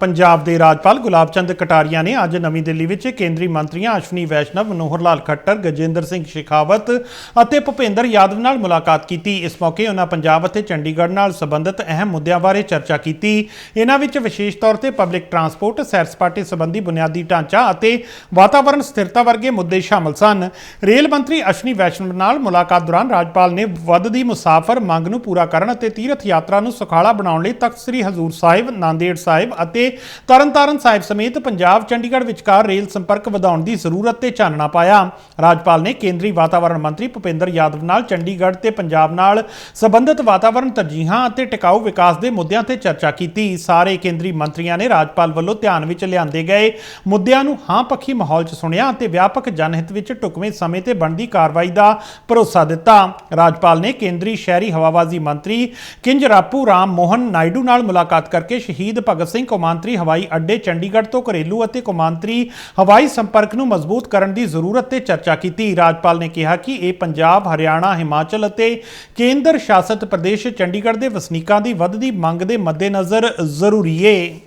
ਪੰਜਾਬ ਦੇ ਰਾਜਪਾਲ ਗੁਲਾਬ ਚੰਦ ਕਟਾਰੀਆ ਨੇ ਅੱਜ ਨਵੀਂ ਦਿੱਲੀ ਵਿੱਚ ਕੇਂਦਰੀ ਮੰਤਰੀਆਂ ਅਸ਼ਵਨੀ ਵੈਸ਼ਨਵ ਮਨੋਹਰ ਲਾਲ ਖੱਟਰ, ਗਜੇਂਦਰ ਸਿੰਘ ਸ਼ੇਖਾਵਤ ਅਤੇ ਭੁਪੇਂਦਰ ਯਾਦਵ ਨਾਲ ਮੁਲਾਕਾਤ ਕੀਤੀ। ਇਸ ਮੌਕੇ ਉਹਨਾਂ ਪੰਜਾਬ ਅਤੇ ਚੰਡੀਗੜ੍ਹ ਨਾਲ ਸੰਬੰਧਿਤ ਅਹਿਮ ਮੁੱਦਿਆਂ ਬਾਰੇ ਚਰਚਾ ਕੀਤੀ। ਇਹਨਾਂ ਵਿੱਚ ਵਿਸ਼ੇਸ਼ ਤੌਰ ਤੇ ਪਬਲਿਕ ਟਰਾਂਸਪੋਰਟ, ਸੈਰ ਸਪਾਟੇ ਸੰਬੰਧੀ ਬੁਨਿਆਦੀ ਢਾਂਚਾ ਅਤੇ ਵਾਤਾਵਰਣ ਸਥਿਰਤਾ ਵਰਗੇ ਮੁੱਦੇ ਸ਼ਾਮਲ ਸਨ। ਰੇਲ ਮੰਤਰੀ ਅਸ਼ਵਨੀ ਵੈਸ਼ਨਵ ਨਾਲ ਮੁਲਾਕਾਤ ਦੌਰਾਨ ਰਾਜਪਾਲ ਨੇ ਵੱਧਦੀ ਮੁਸਾਫਰ ਮੰਗ ਨੂੰ ਪੂਰਾ ਕਰਨ ਅਤੇ ਤੀਰਥ ਯਾਤਰਾ ਨੂੰ ਸੁਖਾਲਾ ਬਣਾਉਣ ਲਈ ਤਖਤ ਸ੍ਰੀ ਹਜ਼ੂਰ ਸਾਹਿਬ, ਨਾਂਦੇੜ ਸਾਹਿਬ ਅਤੇ ਤਰਨਤਾਰਨ ਸਾਹਿਬ ਸਮੇਤ ਪੰਜਾਬ ਚੰਡੀਗੜ੍ਹ ਵਿਚਕਾਰ ਰੇਲ ਸੰਪਰਕ ਵਧਾਉਣ ਦੀ ਜ਼ਰੂਰਤ ਤੇ ਚਾਨਣਾ ਪਾਇਆ। ਰਾਜਪਾਲ ਨੇ ਕੇਂਦਰੀ ਵਾਤਾਵਰਣ ਮੰਤਰੀ ਭੁਪੇਂਦਰ ਯਾਦਵ ਨਾਲ ਚੰਡੀਗੜ੍ਹ ਤੇ ਪੰਜਾਬ ਨਾਲ ਸਬੰਧਤ ਵਾਤਾਵਰਣ ਤਰਜੀਹਾਂ ਅਤੇ ਟਿਕਾਊ ਵਿਕਾਸ ਦੇ ਮੁੱਦਿਆਂ ਤੇ ਚਰਚਾ ਕੀਤੀ। ਸਾਰੇ ਕੇਂਦਰੀ ਮੰਤਰੀਆਂ ਨੇ ਰਾਜਪਾਲ ਵੱਲੋਂ ਧਿਆਨ ਵਿੱਚ ਲਿਆਂਦੇ ਗਏ ਮੁੱਦਿਆਂ ਨੂੰ ਹਾਂ ਪੱਖੀ ਮਾਹੌਲ 'ਚ ਸੁਣਿਆ ਅਤੇ ਵਿਆਪਕ ਜਨਹਿਤ ਵਿੱਚ ਢੁਕਵੇਂ ਸਮੇਂ ਤੇ ਬਣਦੀ ਕਾਰਵਾਈ ਦਾ ਭਰੋਸਾ ਦਿੱਤਾ। ਰਾਜਪਾਲ ਨੇ ਕੇਂਦਰੀ ਸ਼ਹਿਰੀ ਹਵਾਬਾਜ਼ੀ ਮੰਤਰੀ ਕਿੰਜ ਰਾਪੂ ਰਾਮ ਮੋਹਨ ਨਾਇਡੂ ਨਾਲ ਮੁਲਾਕਾਤ ਕਰਕੇ ਸ਼ਹੀਦ ਭਗਤ ਸਿੰਘ ਕੌਮਾਂਤਰੀ ਹਵਾਈ ਅੱਡੇ ਚੰਡੀਗੜ੍ਹ ਤੋਂ ਘਰੇਲੂ ਅਤੇ ਕੌਮਾਂਤਰੀ ਹਵਾਈ ਸੰਪਰਕ ਨੂੰ ਮਜ਼ਬੂਤ ਕਰਨ ਦੀ ਜ਼ਰੂਰਤ ਤੇ ਚਰਚਾ ਕੀਤੀ। ਰਾਜਪਾਲ ਨੇ ਕਿਹਾ ਕਿ ਇਹ ਪੰਜਾਬ, ਹਰਿਆਣਾ, ਹਿਮਾਚਲ ਅਤੇ ਕੇਂਦਰ ਸ਼ਾਸਤ ਪ੍ਰਦੇਸ਼ ਚੰਡੀਗੜ੍ਹ ਦੇ ਵਸਨੀਕਾਂ ਦੀ ਵੱਧਦੀ ਮੰਗ ਦੇ ਮੱਦੇਨਜ਼ਰ ਜ਼ਰੂਰੀ ਏ।